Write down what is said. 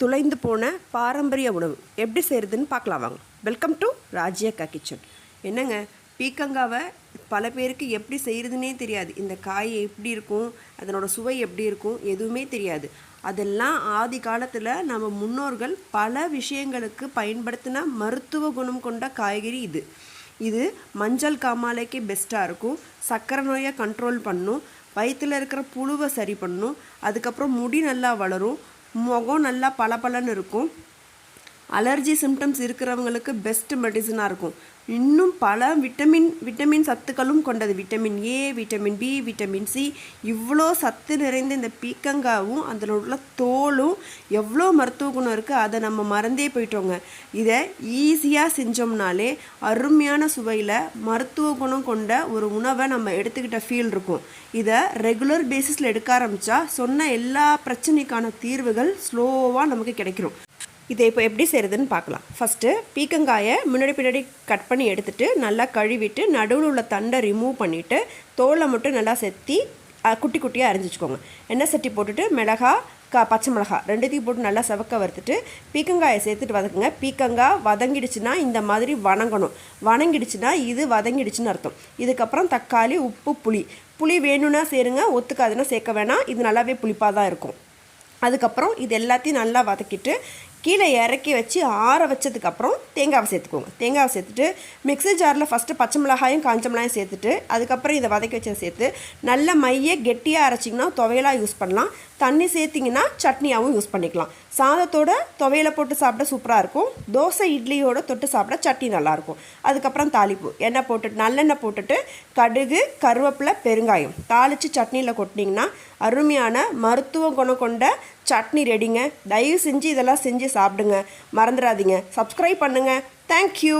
துளைந்து போன பாரம்பரிய உணவு. எப்படி செய்கிறதுன்னு பார்க்கலாம் வாங்க. வெல்கம் டு ராஜ்யக்கா கிச்சன் என்னங்க பீக்கங்காவை பல பேருக்கு எப்படி செய்கிறதுனே தெரியாது. இந்த காய் எப்படி இருக்கும் அதனோட சுவை எப்படி இருக்கும் எதுவுமே தெரியாது. அதெல்லாம் ஆதி காலத்தில் நம்ம முன்னோர்கள் பல விஷயங்களுக்கு பயன்படுத்தின மருத்துவ குணம் கொண்ட காய்கறி இது. இது மஞ்சள் காமாலைக்கு பெஸ்ட்டாக இருக்கும். சர்க்கரை நோயை கண்ட்ரோல் பண்ணும். வயிற்றில் இருக்கிற புழுவை சரி பண்ணும். அதுக்கப்புறம் முடி நல்லா வளரும். முகம் நல்லா பளபளன்னு இருக்கும். அலர்ஜி சிம்டம்ஸ் இருக்கிறவங்களுக்கு பெஸ்ட் மெடிசனாக இருக்கும். இன்னும் பல விட்டமின் விட்டமின் சத்துக்களும் கொண்டது. Vitamin A vitamin B vitamin C இவ்வளோ சத்து நிறைந்த இந்த பீக்கங்காவும் அதில் உள்ள தோலும் எவ்வளோ மருத்துவ குணம் இருக்குது அதை நம்ம மறந்தே போயிட்டோங்க. இதை ஈஸியாக செஞ்சோம்னாலே அருமையான சுவையில் மருத்துவ குணம் கொண்ட ஒரு உணவை நம்ம எடுத்துக்கிட்ட ஃபீல் இருக்கும். இதை ரெகுலர் பேசிஸில் எடுக்க ஆரம்பித்தா சொன்ன எல்லா பிரச்சனைக்கான தீர்வுகள் ஸ்லோவாக நமக்கு கிடைக்கிறோம் இதை இப்போ எப்படி செய்கிறதுன்னு பார்க்கலாம். ஃபஸ்ட்டு பீக்கங்காயை முன்னாடி பின்னாடி கட் பண்ணி எடுத்துட்டு நல்லா கழுவிட்டு நடுவில் உள்ள தண்டை ரிமூவ் பண்ணிவிட்டு தோலை மட்டும் நல்லா செத்தி குட்டி குட்டியாக அரிஞ்சு வச்சுக்கோங்க. எண்ணெய் சட்டி போட்டுட்டு மிளகா க பச்சை மிளகா ரெண்டுத்தையும் போட்டு நல்லா செவக்க வறுத்துட்டு பீக்கங்காயை சேர்த்துட்டு வதக்குங்க. பீக்கங்காய் வதங்கிடுச்சுன்னா இந்த மாதிரி வணங்கணும். வணங்கிடுச்சுன்னா இது வதங்கிடுச்சுன்னு அர்த்தம். இதுக்கப்புறம் தக்காளி உப்பு புளி. புளி வேணும்னா சேருங்க ஒத்துக்காதுன்னா சேர்க்க வேணாம். இது நல்லாவே புளிப்பாக தான் இருக்கும். அதுக்கப்புறம் இது எல்லாத்தையும் நல்லா வதக்கிட்டு கீழே இறக்கி வச்சு ஆற வச்சதுக்கப்புறம் தேங்காவை சேர்த்துக்கோங்க. தேங்காவை சேர்த்துட்டு மிக்ஸி ஜாரில் ஃபஸ்ட்டு பச்சை மிளகாயும் காஞ்ச மிளகாயும் சேர்த்துட்டு அதுக்கப்புறம் இதை வதக்கி வச்சதை சேர்த்து நல்ல மைய கெட்டியாக அரைச்சிங்கன்னா துவையலாக யூஸ் பண்ணலாம். தண்ணி சேர்த்திங்கன்னா சட்னியாகவும் யூஸ் பண்ணிக்கலாம். சாதத்தோட துவையில போட்டு சாப்பிட சூப்பராக இருக்கும். தோசை இட்லியோட தொட்டு சாப்பிட சட்னி நல்லாயிருக்கும் அதுக்கப்புறம் தாளிப்பு. எண்ணெய் போட்டுட்டு நல்லெண்ணெய் போட்டுட்டு கடுகு கருவேப்பிலை பெருங்காயம் தாளித்து சட்னியில் கொட்டினீங்கன்னா அருமையான மருத்துவ குணம் கொண்ட சட்னி ரெடிங்க. தயவு செஞ்சு இதெல்லாம் செஞ்சு சாப்பிடுங்க. மறந்துடாதீங்க. சப்ஸ்கிரைப் பண்ணுங்கள் தேங்க்யூ